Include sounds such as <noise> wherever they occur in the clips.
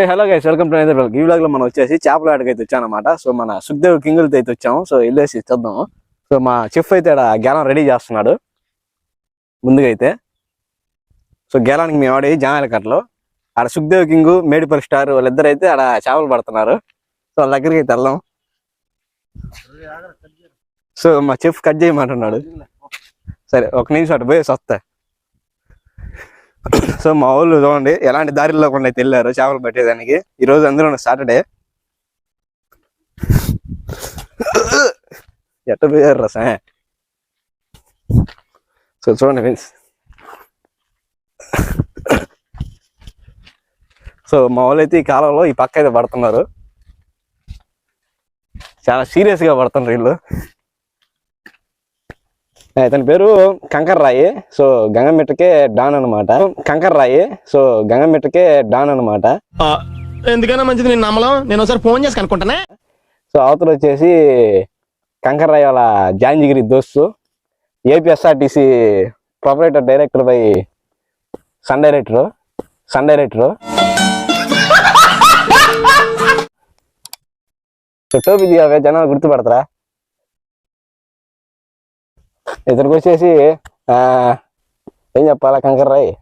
Hey hello guys welcome to neither ఈ వ్లాగ్లో మనం వచ్చేసి చేపల ఆడకి అయితే వచ్చానమాట. సో మన సుఖదేవ్ కింగులతో అయితే వచ్చాము. సో వెళ్ళేసి చూద్దాము సో మా చెఫ్ అయితే ఆడ గేలం రెడీ చేస్తున్నాడు. ముందుగా అయితే సో గేలానికి మేము ఆడి జానాల కట్టలో ఆడ సుఖదేవ్ కింగ్ మేడిపల్ స్టార్ వాళ్ళిద్దరు అయితే ఆడ చేపలు పడుతున్నారు. సో వాళ్ళ దగ్గరికి అయితే వెళ్దాం. సో మా చెఫ్ కట్ చేయమంటున్నాడు. సరే ఒక నిమిషం అటు పోయేసి వస్తా. <coughs> సో మా ఊళ్ళు చూడండి ఎలాంటి దారిలో కూడా అయితే వెళ్ళారు చేపలు పట్టేదానికి. ఈ రోజు అందరూ సాటర్డే <coughs> ఎట్ట పోయారు రసం సో? చూడండి ఫ్రెండ్స్ <coughs> సో మా వాళ్ళు అయితే ఈ కాలంలో ఈ పక్క అయితే పడుతున్నారు. చాలా సీరియస్గా పడుతున్నారు వీళ్ళు. ఇతని పేరు కంకర్ రాయి సో గంగమెట్టకే డాన్ అనమాట కంకర్ రాయి సో గంగమెట్టకే డాన్ అనమాట ఆ, ఎందుకైనా మంచిది నేను నమ్మలం? నేను ఒకసారి ఫోన్ చేసి కనుక్కుంటానే? సో అవతల వచ్చేసి కంకర్ రాయి వాళ్ళ జాంజిగిరి దోస్తు. APSRTC proprietor director by son director. Son director. టోపీ దిగావే జనాలు గుర్తుపడతారా? ఇతనికి వచ్చేసి ఆ, ఏం చెప్పాలా కంకర్ రాయి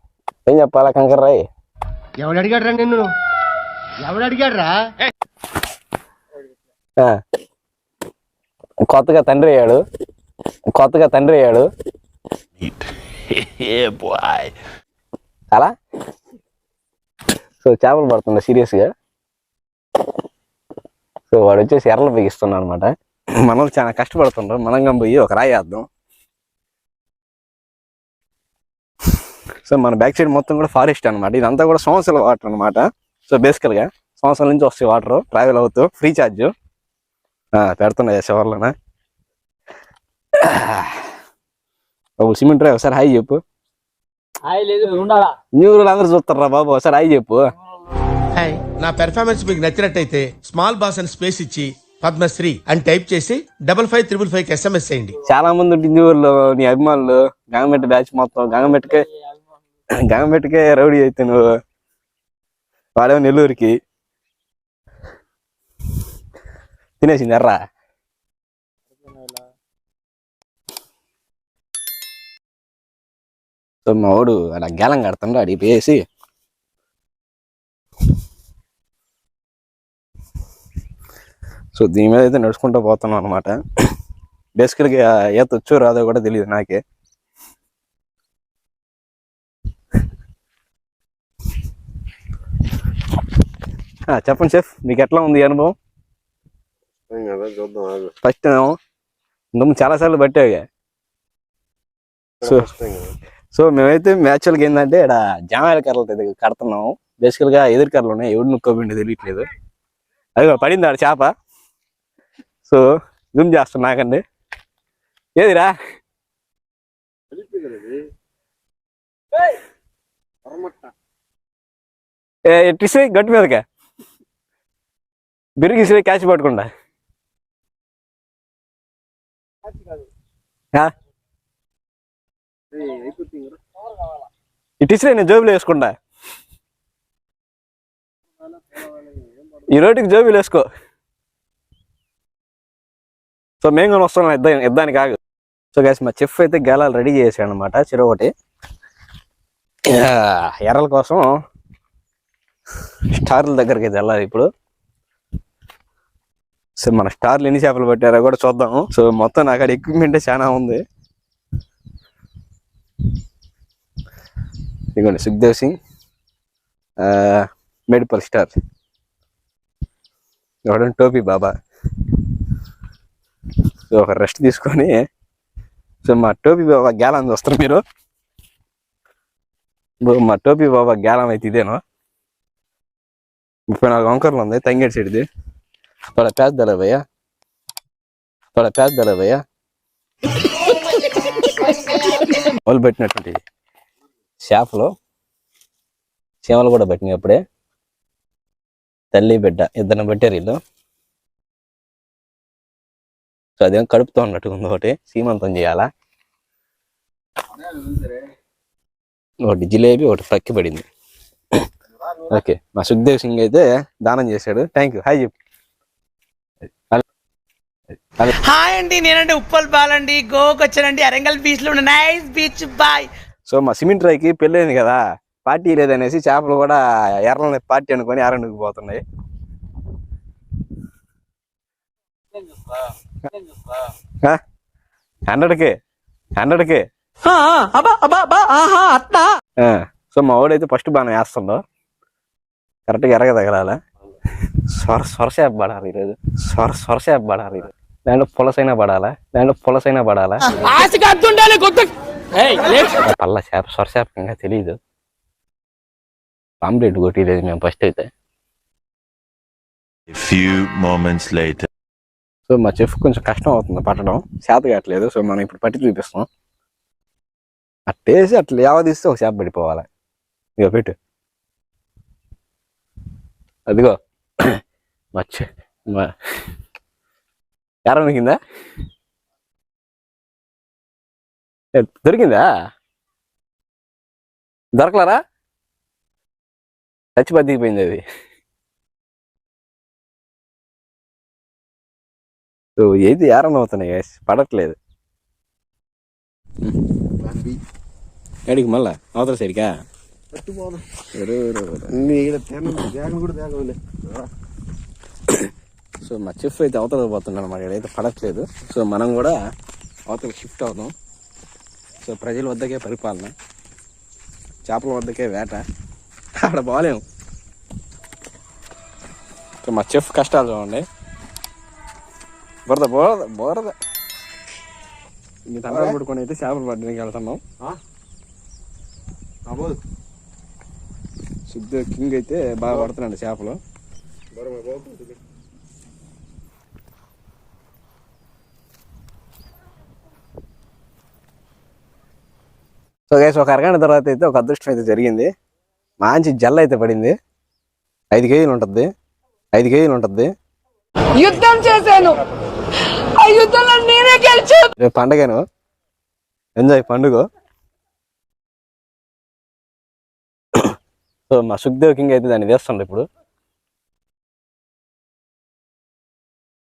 ఏం చెప్పాలా కంకర్ రాయి ఎవడు అడిగాడ్రా నిన్ను? ఎవడు అడిగాడ్రా. కొత్తగా తండ్రి అయ్యాడు. కొత్తగా తండ్రి అయ్యాడు. <laughs> అలా? సో చేపలు పడుతుండ సీరియస్గా సో వాడు వచ్చేసి ఎర్రలు బిగిస్తున్నాడు అనమాట మనం చాలా కష్టపడుతుండ్రు. మనంగా పోయి ఒక రాయి వేద్దాం. సో మన బ్యాక్ సైడ్ మొత్తం కూడా ఫారెస్ట్ అన్నమాట. ఇదంతా కూడా సంవత్సరాల వాటర్ అన్నమాట. సో బేసికల్గా సంవత్సరాల నుంచి వస్తాయి వాటర్ ట్రావెల్ అవుతూ ఫ్రీ ఛార్జ్ పెడుతున్నా చివర్లోన బాబు సిమెంట్ రా ఒకసారి హాయ్ చెప్పు. న్యూ అందరూ చూస్తారా బాబు? ఒకసారి హాయ్ చెప్పు. హాయ్ నా పెర్ఫార్మెన్స్ మీకు నచ్చినట్టయితే స్మాల్ బాస్ అని స్పేస్ ఇచ్చి పద్మశ్రీ అని టైప్ చేసి డబల్ ఫైవ్ త్రిబుల్ ఫైవ్కి ఎస్ఎంఎస్ చేయండి. చాలా మంది ఉంటుంది న్యూ ఊర్లో నీ అభిమానులు గంగమెట్ట బ్యాచ్ మొత్తం గంగమెట్టకే గంగమెట్టకే రౌడీ అయితే నువ్వు వాడేమో నెల్లూరుకి. తినేసింది ఎర్రా. మా వాడు అలా గేలం కడుతుండ్రు అడిగి పేసి సో దీని మీద అయితే నడుచుకుంటూ పోతున్నాం అనమాట బేసికల్గా ఈత వచ్చో రాదో కూడా తెలియదు నాకే. చెప్పండి చెఫ్ మీకు ఎట్లా ఉంది అనుభవం? ఫస్ట్ ఏమో ఇంతకు చాలా సార్లు పట్టావుగా. సో సో మేమైతే మ్యాచువల్గా ఏంటంటే ఇక్కడ జామాయిల కర్రలు కడుతున్నాము. బేసికల్గా ఎదురు కర్రలు ఉన్నాయి. ఎవడు నుక్కోబిండి తెలియట్లేదు. అది పడింది ఆడ చేప. సో జూమ్ చేస్తాను నాకండి. ఏదిరా? ఏ ఎట్టిసి గట్టి మీదకా. బిరిగిసి క్యాచ్ ఈ ఇటిసిరే నేను జోబులు వేసుకుంటా. ఈ రోటికి జోబులు వేసుకో. సో మేము కూడా వస్తున్నాం ఇద్దా ఇద్దానికి కాదు సో గ్యాస్ మా చెఫ్ అయితే గేలాలు రెడీ చేసాడు అనమాట ఒకటి. ఎర్రల కోసం స్టార్ల దగ్గరికి అయితే వెళ్ళాలి ఇప్పుడు. సో మన స్టార్లు ఎన్ని చేపలు పట్టారో కూడా చూద్దాము సో మొత్తం నాకు అక్కడ ఎక్విప్మెంట్ చాలా ఉంది. ఇదిగోండి సుఖ్దేవ్ సింగ్ మెడిపల్ స్టార్. ఇవ్వడం టోపీ బాబా. సో ఒక రెస్ట్ తీసుకొని సో మా టోపీ బాబా గ్యాలం చూస్తారు మీరు. మా టోపీ బాబా గ్యాలం అయితే ఇదేనా? ముప్పై నాలుగు వంకర్లు ఉంది తంగేడు సైడ్ది. తోడ పేద్దలే భయ్యా తోడ పేద్దలే భయ్యా వాళ్ళు పెట్టినటువంటి షాప్లో చీమలు కూడా పెట్టినాయి అప్పుడే. తల్లి బిడ్డ ఇద్దరిని పెట్టారు వీళ్ళు. సో అదేం కడుపుతో ఉన్నట్టు ఉంది ఒకటి. సీమంతం చేయాలా? ఒకటి జిలేబీ ఒకటి ఫ్రక్కి పడింది. ఓకే. మా సుఖ్దేవ్ సింగ్ అయితే దానం చేశాడు. థ్యాంక్ యూ హాయ్ చెప్పు హాయ్ అండి నేనండి ఉప్పల్ బాలండి. గోవాకి వచ్చానండి అరంగల్ బీచ్లో ఉన్న నైస్ బీచ్ బాయ్. సో మా సిమెంట్ రాయ్కి పెళ్ళైంది కదా. పార్టీ లేదనేసి చేపలు కూడా ఎర్రని పార్టీ అనుకొని ఎర్రనికి పోతున్నాయి. హండ్రెడ్కే. హండ్రెడ్కే. సో మా వాడైతే ఫస్ట్ బాగా వేస్తుండో. కరెక్ట్గా ఎరగ తగలాల స్వర స్వరసేప పడాలి ఈరోజు. స్వర స్వరసేప పడాలి ఈరోజు. దాంట్లో పులసైనా పడాలా? దాంట్లో పులసైనా పడాలా? ఆశకి అద్దుండాలి కొత్త పల్ల చేప సొరచేప ఇంకా తెలియదు పాంప్లెట్ కొట్టిలేదు మేము ఫస్ట్ అయితే. Moments later. సో మా చెఫ్ కొంచెం కష్టం అవుతుంది పట్టడం. చేత కావట్లేదు సో మనం ఇప్పుడు పట్టి చూపిస్తాం అట్టేసి అట్లా యావదీస్తే ఒక చేప పడిపోవాలి? ఇగో పెట్టు. అదిగో. <clears throat> మా ఎర్ర కిందా ఏ, దొరికిందా? దొరకలారా చచ్చి బతికిపోయింది అది. ఏది యారన్ అవుతున్నాయి guys. పడట్లేదు. ఎడికి మళ్ళా? అవతల సైడ్కా సో మా చెఫ్ అయితే అవతల పోతున్నాడు అనమాట ఇక్కడైతే పడట్లేదు. సో మనం కూడా అవతల షిఫ్ట్ అవుదాం. సో ప్రజల వద్దకే పరిపాలన. చేపల వద్దకే వేట. అక్కడ బాగాలేము. సో మా చెఫ్ కష్టాలు చూడండి. బురద బురద బురద. ఇంక తండ్రి పడుకొని అయితే చేపలు పట్టడానికి వెళ్తున్నాం. శుద్ధ కింగ్ అయితే బాగా పడుతున్నాడు చేపలు. గైస్ ఒక అరగంట తర్వాత అయితే ఒక అదృష్టం అయితే జరిగింది. మంచి జల్ల అయితే పడింది. ఐదు కేజీలు ఉంటుంది. ఐదు కేజీలు ఉంటుంది. యుద్ధం చేశాను. ఆ యుద్ధంలో నేనే గెలిచాను. రేపు పండగను. ఎంజాయ్ పండుగ. సో మా సుఖ్దేవ్ కింగ్ అయితే దాన్ని వేస్తుండే ఇప్పుడు.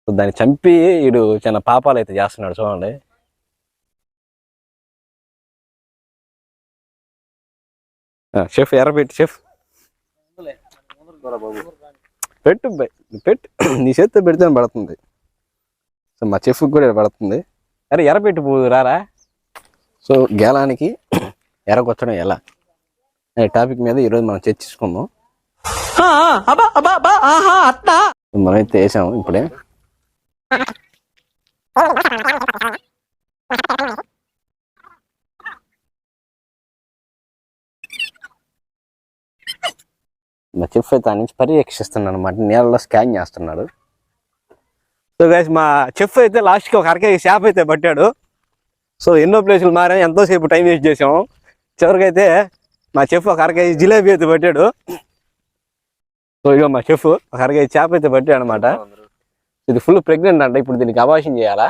దాన్ని చంపి వీడు చిన్న పాపాలు అయితే చేస్తున్నాడు చూడండి. షెఫ్ ఎర్ర పెట్టు షెఫ్. పెట్టు పెట్టు. నీ చేత్తో పెడితే పడుతుంది. సో మా చెఫ్ కూడా పడుతుంది. అరే ఎర్ర పెట్టి పో రారా. సో గేలానికి ఎర్రకొచ్చడం ఎలా? అనే టాపిక్ మీద ఈరోజు మనం చర్చించుకుందాం. మనమైతే వేసాము ఇప్పుడే. మా చెఫ్ అయితే నుంచి పర్యవేక్షిస్తున్నాను అనమాట నీళ్ళలో స్కాన్ చేస్తున్నాడు. సో గైస్ మా చెఫ్ అయితే లాస్ట్కి ఒక అరకే షాప్ అయితే పట్టాడు. సో ఎన్నో ప్లేసులు మారా ఎంతోసేపు టైం వేస్ట్ చేసాము చివరికైతే మా చెఫ్ ఒక అరకేజీ జిలేబీ అయితే పట్టాడు. సో ఇక మా చెఫ్ ఒక అరకే చేప అయితే పట్టాడు అనమాట ఇది ఫుల్ ప్రెగ్నెంట్ అంట ఇప్పుడు దీనికి అబాషన్ చేయాలా?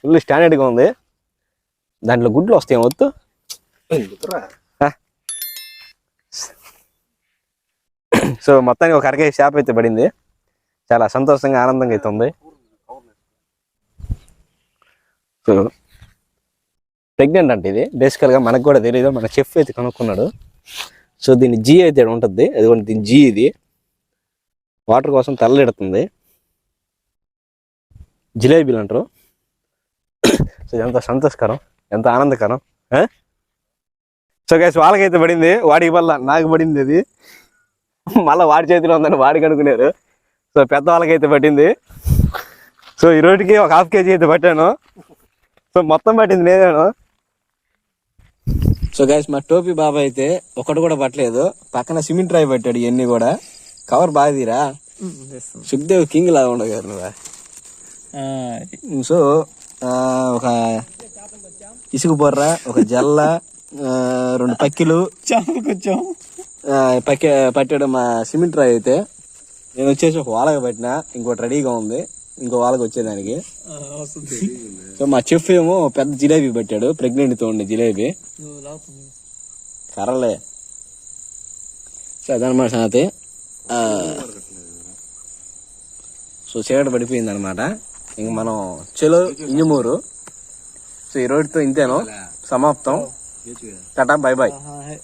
ఫుల్ స్టాండర్డ్గా ఉంది. దాంట్లో గుడ్లు వస్తాయి వద్దు సో మొత్తానికి ఒక అరకే షాప్ అయితే పడింది. చాలా సంతోషంగా ఆనందంగా అయితే ఉంది. సో ప్రెగ్నెంట్ అంటే ఇది. బేసికల్గా మనకు కూడా తెలియదు మన చెఫ్ అయితే కనుక్కున్నాడు. సో దీని జీ అయితే ఉంటుంది. అది దీని జీ ఇది. వాటర్ కోసం తల్లెడుతుంది. జిలేబీలు అంటారు. సో ఎంత సంతోషకరం. ఎంత ఆనందకరం. సో గైస్ వాళ్ళకైతే పడింది వాడికి వల్ల నాకు పడింది అది మళ్ళీ వాడి చేతిలో ఉందని వాడికి అనుకున్నారు. సో పెద్ద వాళ్ళకైతే పట్టింది. సో ఈ రోజుకి ఒక హాఫ్ కేజీ అయితే పట్టాను. సో మొత్తం పట్టింది నేనేను. సో గైస్ మా టోపీ బాబా అయితే ఒకటి కూడా పట్టలేదు. పక్కన సిమెంట్ రాయి పట్టాడు ఇవన్నీ కూడా. కవర్ బాగా తీరా? సుఖ్దేవ్ కింగ్ లాగా ఉండవు కదా నువ్వు? సో ఆ, ఒక ఇసుక బొర్ర ఒక జల్ల రెండు పక్కిలు. ఆ, పక్కి పట్టాడు మా సిమెంట్ రాయి అయితే నేను వచ్చేసి ఒక వాలగా పట్టిన ఇంకోటి రెడీగా ఉంది. ఇంకో వాళ్ళకి వచ్చేదానికి. సో మా చెఫ్ ఏమో పెద్ద జిలేబీ పెట్టాడు ప్రెగ్నెంట్తో ఉండే జిలేబీ కర్రలే. సో అదనమాట సంగతి సో చీకటి పడిపోయింది అనమాట ఇంక మనం చెలో ఇంజమూరు సో ఈ రోజుతో ఇంతేను. సమాప్తం. Tata bye bye